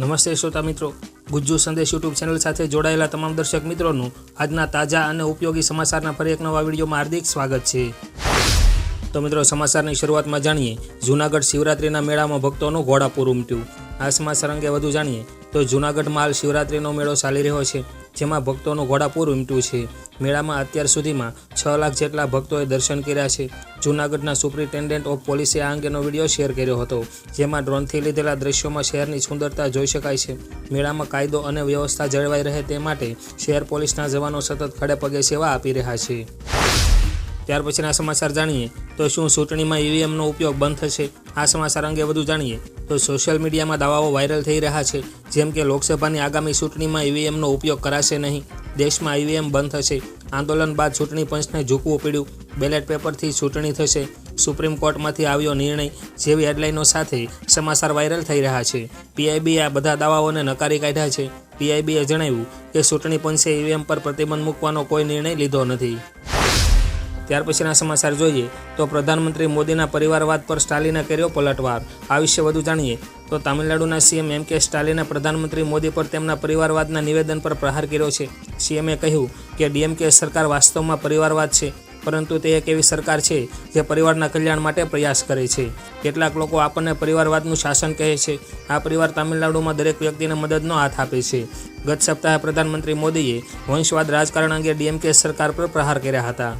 નમસ્તે શ્રોતા મિત્રો. ગુજ્જુ સંદેશ યુટ્યુબ ચેનલ સાથે જોડાયેલા તમામ દર્શક મિત્રોનું આજના તાજા અને ઉપયોગી સમાચારના ફરી એક નવા વિડીયોમાં હાર્દિક સ્વાગત છે. તો મિત્રો, સમાચારની શરૂઆતમાં જાણીએ, જૂનાગઢ શિવરાત્રિના મેળામાં ભક્તોનું ઘોડાપૂર ઉમટ્યું. આ સમાચાર અંગે વધુ જાણીએ તો જૂનાગઢમાં હાલ શિવરાત્રિનો મેળો ચાલી રહ્યો છે, જેમાં ભક્તોનું ઘોડાપૂર ઉમટ્યું છે. મેળામાં અત્યાર સુધીમાં છ લાખ જેટલા ભક્તોએ દર્શન કર્યા છે. જૂનાગઢના સુપ્રિન્ટેન્ડન્ટ ઓફ પોલીસે આ અંગેનો વીડિયો શેર કર્યો હતો, જેમાં ડ્રોનથી લીધેલા દ્રશ્યોમાં શહેરની સુંદરતા જોઈ શકાય છે. મેળામાં કાયદો અને વ્યવસ્થા જળવાઈ રહે તે માટે શહેર પોલીસના જવાનો સતત ખડે પગે સેવા આપી રહ્યા છે. ત્યાર પછીના સમાચાર જાણીએ, તો શું ચૂંટણીમાં ઈવીએમનો ઉપયોગ બંધ થશે? આ સમાચાર અંગે વધુ જાણીએ. તો સોશિયલ મીડિયામાં દાવાઓ વાયરલ થઈ રહ્યા છે. જેમ કે લોકસભાની આગામી ચૂંટણીમાં ઈવીએમનો ઉપયોગ કરાશે નહીં. દેશમાં ઈવીએમ બંધ થશે. આંદોલન બાદ ચૂંટણી પંચને ઝૂકવું પડ્યું. બેલેટ પેપરથી ચૂંટણી થશે. સુપ્રીમ કોર્ટમાંથી આવ્યો નિર્ણય. જેવી હેડલાઇનો સાથે સમાચાર વાયરલ થઈ રહ્યા છે. પીઆઈબી આ બધા દાવાઓને નકારી કાઢ્યા છે. પીઆઈબીએ જણાવ્યું કે ચૂંટણી પંચે ઈવીએમ પર પ્રતિબંધ મૂકવાનો કોઈ નિર્ણય લીધો નથી. ત્યાર પછીના સમાચાર જોઈએ તો પ્રધાનમંત્રી મોદીના પરિવારવાદ પર સ્ટાલિને કર્યો પલટવાર. આ વિશે વધુ જાણીએ તો તામિલનાડુના સીએમ એમ કે સ્ટાલિને પ્રધાનમંત્રી મોદી પર તેમના પરિવારવાદના નિવેદન પર પ્રહાર કર્યો છે. સીએમએ કહ્યું કે ડીએમકે સરકાર વાસ્તવમાં પરિવારવાદ છે, પરંતુ તે એક એવી સરકાર છે જે પરિવારના કલ્યાણ માટે પ્રયાસ કરે છે. કેટલાક લોકો આપણને પરિવારવાદનું શાસન કહે છે. આ પરિવાર તામિલનાડુમાં દરેક વ્યક્તિને મદદનો હાથ આપે છે. ગત સપ્તાહે પ્રધાનમંત્રી મોદીએ વંશવાદ રાજકારણ અંગે ડીએમકે સરકાર પર પ્રહાર કર્યા હતા.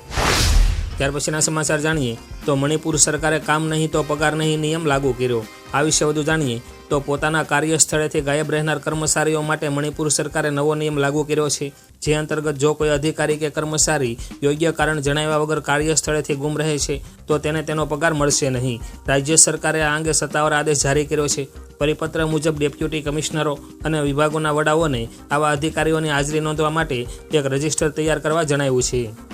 ત્યાર પછીના સમાચાર જાણીએ તો મણિપુર સરકારે કામ નહીં તો પગાર નહીં નિયમ લાગુ કર્યો. આ વિશે વધુ જાણીએ તો પોતાના કાર્યસ્થળેથી ગાયબ રહેનાર કર્મચારીઓ માટે મણિપુર સરકારે નવો નિયમ લાગુ કર્યો છે. જે અંતર્ગત જો કોઈ અધિકારી કે કર્મચારી યોગ્ય કારણ જણાવ્યા વગર કાર્યસ્થળેથી ગુમ રહે છે, તો તેને તેનો પગાર મળશે નહીં. રાજ્ય સરકારે આ અંગે સત્તાવાર આદેશ જારી કર્યો છે. પરિપત્ર મુજબ ડેપ્યુટી કમિશનરો અને વિભાગોના વડાઓને આવા અધિકારીઓની હાજરી નોંધવા માટે એક રજિસ્ટર તૈયાર કરવા જણાવ્યું છે.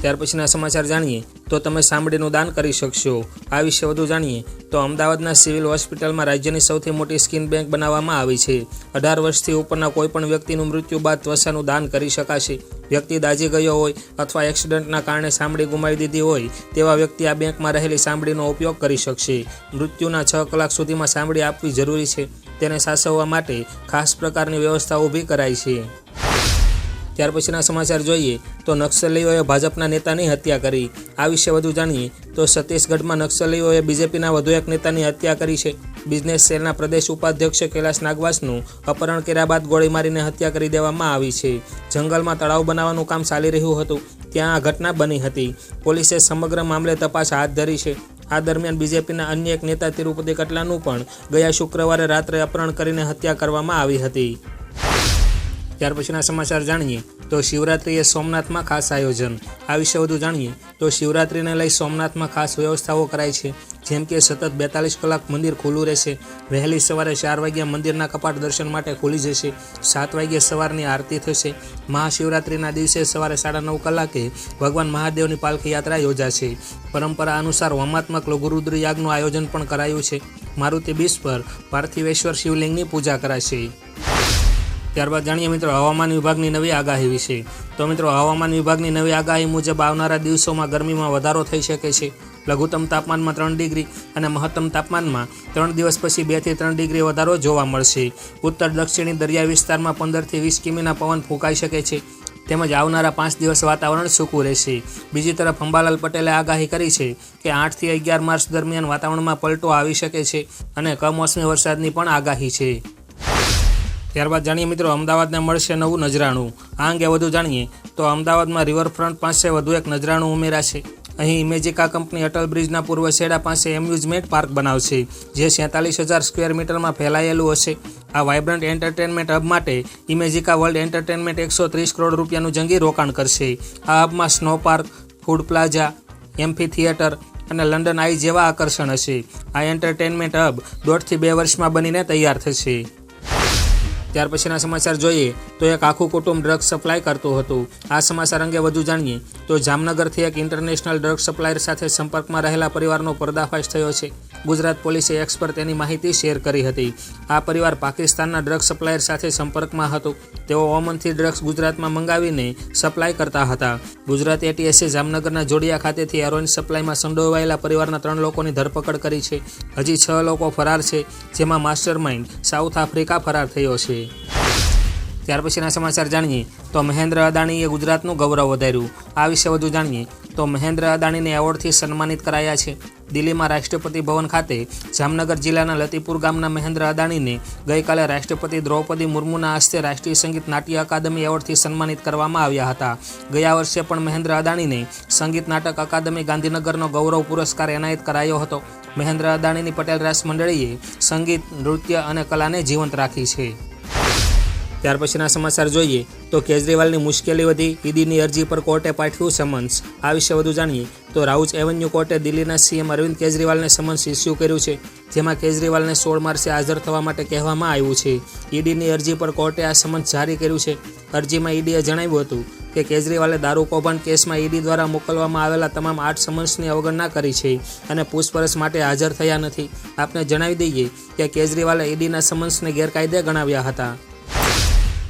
ત્યાર પછીના સમાચાર જાણીએ તો તમે સાંભળીનું દાન કરી શકશો. આ વિશે વધુ જાણીએ તો અમદાવાદના સિવિલ હોસ્પિટલમાં રાજ્યની સૌથી મોટી સ્કીન બેંક બનાવવામાં આવી છે. અઢાર વર્ષથી ઉપરના કોઈપણ વ્યક્તિનું મૃત્યુ બાદ ત્વચાનું દાન કરી શકાશે. વ્યક્તિ દાઝી ગયો હોય અથવા એક્સિડન્ટના કારણે સાંભળી ગુમાવી દીધી હોય તેવા વ્યક્તિ આ બેંકમાં રહેલી સાંભળીનો ઉપયોગ કરી શકશે. મૃત્યુના છ કલાક સુધીમાં સાંભળી આપવી જરૂરી છે. તેને સાચવવા માટે ખાસ પ્રકારની વ્યવસ્થા ઊભી કરાઈ છે. ત્યાર પછીના સમાચાર જોઈએ તો નક્સલીઓએ ભાજપના નેતાની હત્યા કરી. આ વિશે વધુ જાણીએ તો છત્તીસગઢમાં નક્સલીઓએ બીજેપીના વધુ એક નેતાની હત્યા કરી છે. બિઝનેસ સેલના પ્રદેશ ઉપાધ્યક્ષ કૈલાસ નાગવાસનું અપહરણ કર્યા બાદ ગોળી મારીને હત્યા કરી દેવામાં આવી છે. જંગલમાં તળાવ બનાવવાનું કામ ચાલી રહ્યું હતું. ત્યાં આ ઘટના બની હતી. પોલીસે સમગ્ર મામલે તપાસ હાથ ધરી છે. આ દરમિયાન બીજેપીના અન્ય એક નેતા તિરુપતિ કટલાનું પણ ગયા શુક્રવારે રાત્રે અપહરણ કરીને હત્યા કરવામાં આવી હતી. ત્યાર પછીના સમાચાર જાણીએ તો શિવરાત્રિએ સોમનાથમાં ખાસ આયોજન. આ વિશે વધુ જાણીએ તો શિવરાત્રિને લઈ સોમનાથમાં ખાસ વ્યવસ્થાઓ કરાઈ છે. જેમ કે સતત બેતાલીસ કલાક મંદિર ખુલ્લું રહેશે. વહેલી સવારે ચાર વાગ્યા મંદિરના કપાટ દર્શન માટે ખુલી જશે. સાત વાગ્યે સવારની આરતી થશે. મહાશિવરાત્રિના દિવસે સવારે સાડા નવ કલાકે ભગવાન મહાદેવની પાલખી યાત્રા યોજાશે. પરંપરા અનુસાર હોમાત્મક લઘુરુદ્ર યાગનું આયોજન પણ કરાયું છે. મારુતિ બીચ પર પાર્થિવેશ્વર શિવલિંગની પૂજા કરાશે. ત્યારબાદ જાણીએ મિત્રો, હવામાન વિભાગની નવી આગાહી વિશે. તો મિત્રો, હવામાન વિભાગની નવી આગાહી મુજબ આવનારા દિવસોમાં ગરમીમાં વધારો થઈ શકે છે. લઘુત્તમ તાપમાનમાં ત્રણ ડિગ્રી અને મહત્તમ તાપમાનમાં ત્રણ દિવસ પછી બેથી ત્રણ ડિગ્રી વધારો જોવા મળશે. ઉત્તર, દક્ષિણી દરિયા વિસ્તારમાં પંદરથી વીસ કિમીના પવન ફૂંકાઈ શકે છે. તેમજ આવનારા પાંચ દિવસ વાતાવરણ સૂકું રહેશે. બીજી તરફ અંબાલાલ પટેલે આગાહી કરી છે કે આઠથી અગિયાર માર્ચ દરમિયાન વાતાવરણમાં પલટો આવી શકે છે અને કમોસમી વરસાદની પણ આગાહી છે. ત્યારબાદ જાણીએ મિત્રો, અમદાવાદને મળશે નવું નજરાણું. આ અંગે વધુ જાણીએ તો અમદાવાદમાં રિવરફ્રન્ટ પાસે વધુ એક નજરાણું ઉમેરાશે. અહીં ઇમેજિકા કંપની અટલ બ્રિજના પૂર્વ છેડા પાસે એમ્યુઝમેન્ટ પાર્ક બનાવશે, જે સેતાલીસ હજાર સ્ક્વેર મીટરમાં ફેલાયેલું હશે. આ વાઇબ્રન્ટ એન્ટરટેનમેન્ટ હબ માટે ઇમેજિકા વર્લ્ડ એન્ટરટેનમેન્ટ એકસો ત્રીસ કરોડ રૂપિયાનું જંગી રોકાણ કરશે. આ હબમાં snow park, food plaza, amphitheatre અને લંડન આઈ જેવા આકર્ષણ હશે. આ એન્ટરટેનમેન્ટ હબ દોઢથી બે વર્ષમાં બનીને તૈયાર થશે. ત્યાર પછીના સમાચાર જોઈએ તો એક આખું કુટુંબ ડ્રગ્સ સપ્લાય કરતું હતું. આ સમાચાર અંગે વધુ જાણીએ તો જામનગરથી એક ઇન્ટરનેશનલ ડ્રગ સપ્લાયર સાથે સંપર્કમાં રહેલા પરિવારનો પર્દાફાશ થયો છે. ગુજરાત પોલીસે એક્સ તેની માહિતી શેર કરી હતી. આ પરિવાર પાકિસ્તાનના ડ્રગ્સ સપ્લાયર સાથે સંપર્કમાં હતો. તેઓ ઓમનથી ડ્રગ્સ ગુજરાતમાં મંગાવીને સપ્લાય કરતા હતા. ગુજરાત એટીએસે જામનગરના જોડિયા ખાતેથી હેરોઇન સપ્લાયમાં સંડોવાયેલા પરિવારના ત્રણ લોકોની ધરપકડ કરી છે. હજી છ લોકો ફરાર છે, જેમાં માસ્ટર માઇન્ડ સાઉથ આફ્રિકા ફરાર થયો છે. ત્યાર પછીના સમાચાર જાણીએ તો મહેન્દ્ર અદાણીએ ગુજરાતનું ગૌરવ વધાર્યું. આ વિશે વધુ જાણીએ તો મહેન્દ્ર અદાણીને એવોર્ડથી સન્માનિત કરાયા છે. દિલ્હીમાં રાષ્ટ્રપતિ ભવન ખાતે જામનગર જિલ્લાના લતીપુર ગામના મહેન્દ્ર અદાણીને ગઈકાલે રાષ્ટ્રપતિ દ્રૌપદી મુર્મુના હસ્તે રાષ્ટ્રીય સંગીત નાટ્ય અકાદમી એવોર્ડથી સન્માનિત કરવામાં આવ્યા હતા. ગયા વર્ષે પણ મહેન્દ્ર અદાણીને સંગીત નાટક અકાદમી ગાંધીનગરનો ગૌરવ પુરસ્કાર એનાયત કરાયો હતો. મહેન્દ્ર અદાણીની પટેલ રાસ મંડળીએ સંગીત, નૃત્ય અને કલાને જીવંત રાખી છે. ત્યાર પછીના સમાચાર જોઈએ તો કેજરીવાલની મુશ્કેલી વધી, ઈડીની અરજી પર કોર્ટે પાઠવ્યું સમન્સ. આ વિશે વધુ જાણીએ તો રાઉચ એવન્યુ કોર્ટે દિલ્હીના સીએમ અરવિંદ કેજરીવાલને સમન્સ ઇસ્યુ કર્યું છે, જેમાં કેજરીવાલને સોળ માર્ચે હાજર થવા માટે કહેવામાં આવ્યું છે. ઈડીની અરજી પર કોર્ટે આ સમન્સ જારી કર્યું છે. અરજીમાં ઈડીએ જણાવ્યું હતું કે કેજરીવાલે દારૂ કૌભાંડ કેસમાં ઈડી દ્વારા મોકલવામાં આવેલા તમામ આઠ સમન્સની અવગણના કરી છે અને પૂછપરછ માટે હાજર થયા નથી. આપને જણાવી દઈએ કે કેજરીવાલે ઈડીના સમન્સને ગેરકાયદે ગણાવ્યા હતા.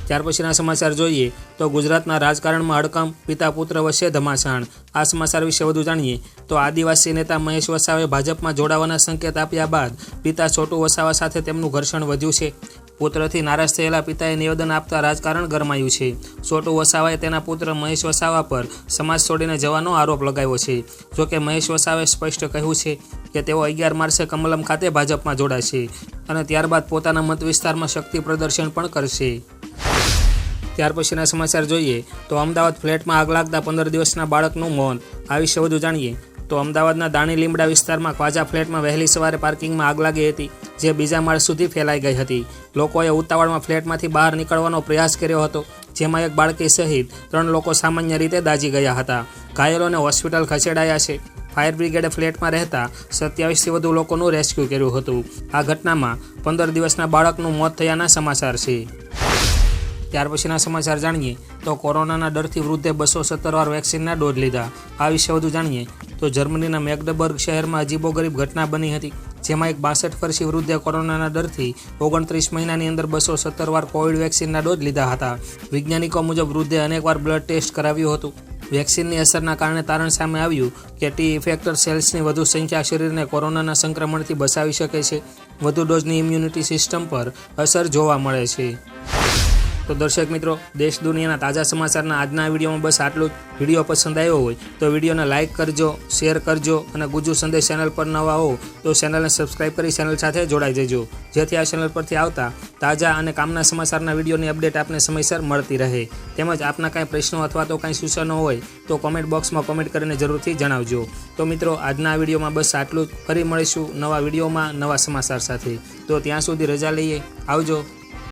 ત્યાર પછીના સમાચાર જોઈએ તો ગુજરાતના રાજકારણમાં હડકંપ પિતા, પુત્ર વચ્ચે ધમાસાણ. આ સમાચાર વિશે વધુ જાણીએ તો આદિવાસી નેતા મહેશ વસાવે ભાજપમાં જોડાવાના સંકેત આપ્યા બાદ પિતા છોટુ વસાવા સાથે તેમનું ઘર્ષણ વધ્યું છે. પુત્રથી નારાજ થયેલા પિતાએ નિવેદન આપતા રાજકારણ ગરમાયું છે. છોટુ વસાવાએ તેના પુત્ર મહેશ વસાવા પર સમાજ છોડીને જવાનો આરોપ લગાવ્યો છે. જોકે મહેશ વસાવે સ્પષ્ટ કહ્યું છે કે તેઓ અગિયાર માર્ચે કમલમ ખાતે ભાજપમાં જોડાશે અને ત્યારબાદ પોતાના મત વિસ્તારમાં શક્તિ પ્રદર્શન પણ કરશે. ત્યાર પછીના સમાચાર જોઈએ તો અમદાવાદ ફ્લેટમાં આગ લાગતા પંદર દિવસના બાળકનું મોત આ વિશે વધુ જાણીએ તો અમદાવાદના દાણી લીમડા વિસ્તારમાં ખ્વાજા ફ્લેટમાં વહેલી સવારે પાર્કિંગમાં આગ લાગી હતી, જે બીજા માળ સુધી ફેલાઈ ગઈ હતી. લોકોએ ઉતાવળમાં ફ્લેટમાંથી બહાર નીકળવાનો પ્રયાસ કર્યો હતો, જેમાં એક બાળકી સહિત ત્રણ લોકો સામાન્ય રીતે દાજી ગયા હતા. ઘાયલોને હોસ્પિટલ ખસેડાયા છે. ફાયર બ્રિગેડે ફ્લેટમાં રહેતા સત્યાવીસથી વધુ લોકોનું રેસ્ક્યુ કર્યું હતું. આ ઘટનામાં પંદર દિવસના બાળકનું મોત થયાના સમાચાર છે. ત્યાર પછીના સમાચાર જાણીએ તો કોરોનાના ડરથી વૃદ્ધે બસો સત્તર વાર વેક્સિનના ડોઝ લીધા. આ વિશે વધુ જાણીએ તો જર્મનીના મેગડબર્ગ શહેરમાં અજીબોગરીબ ઘટના બની હતી, જેમાં એક બાસઠ વર્ષીય વૃદ્ધે કોરોનાના ડરથી ઓગણત્રીસ મહિનાની અંદર બસો સત્તર વાર કોવિડ વેક્સિનના ડોઝ લીધા હતા. વૈજ્ઞાનિકો મુજબ, વૃદ્ધે અનેકવાર બ્લડ ટેસ્ટ કરાવ્યું હતું. વેક્સિનની અસરના કારણે તારણ સામે આવ્યું કે ટી ઇફેક્ટર સેલ્સની વધુ સંખ્યા શરીરને કોરોનાના સંક્રમણથી બચાવી શકે છે. વધુ ડોઝની ઇમ્યુનિટી સિસ્ટમ પર અસર જોવા મળે છે. તો દર્શક મિત્રો, દેશ દુનિયાના તાજા સમાચારના આજના વિડીયોમાં બસ આટલું જ. વીડિયો પસંદ આવ્યો હોય તો વિડીયોને લાઇક કરજો, શેર કરજો અને ગુજુ સંદેશ ચેનલ પર નવા હો તો ચેનલને સબસ્ક્રાઇબ કરી ચેનલ સાથે જોડાઈ જજો જેથી આ ચેનલ પરથી આવતા તાજા અને કામના સમાચારના વિડીયોની અપડેટ આપને સમયસર મળતી રહે. તેમજ આપના કાંઈ પ્રશ્નો અથવા તો કાંઈ સૂચનો હોય તો કોમેન્ટ બોક્સમાં કોમેન્ટ કરીને જરૂરથી જણાવજો. તો મિત્રો, આજના વિડીયોમાં બસ આટલું જ. ફરી મળીશું નવા વિડીયોમાં નવા સમાચાર સાથે. તો ત્યાં સુધી રજા લઈએ. આવજો.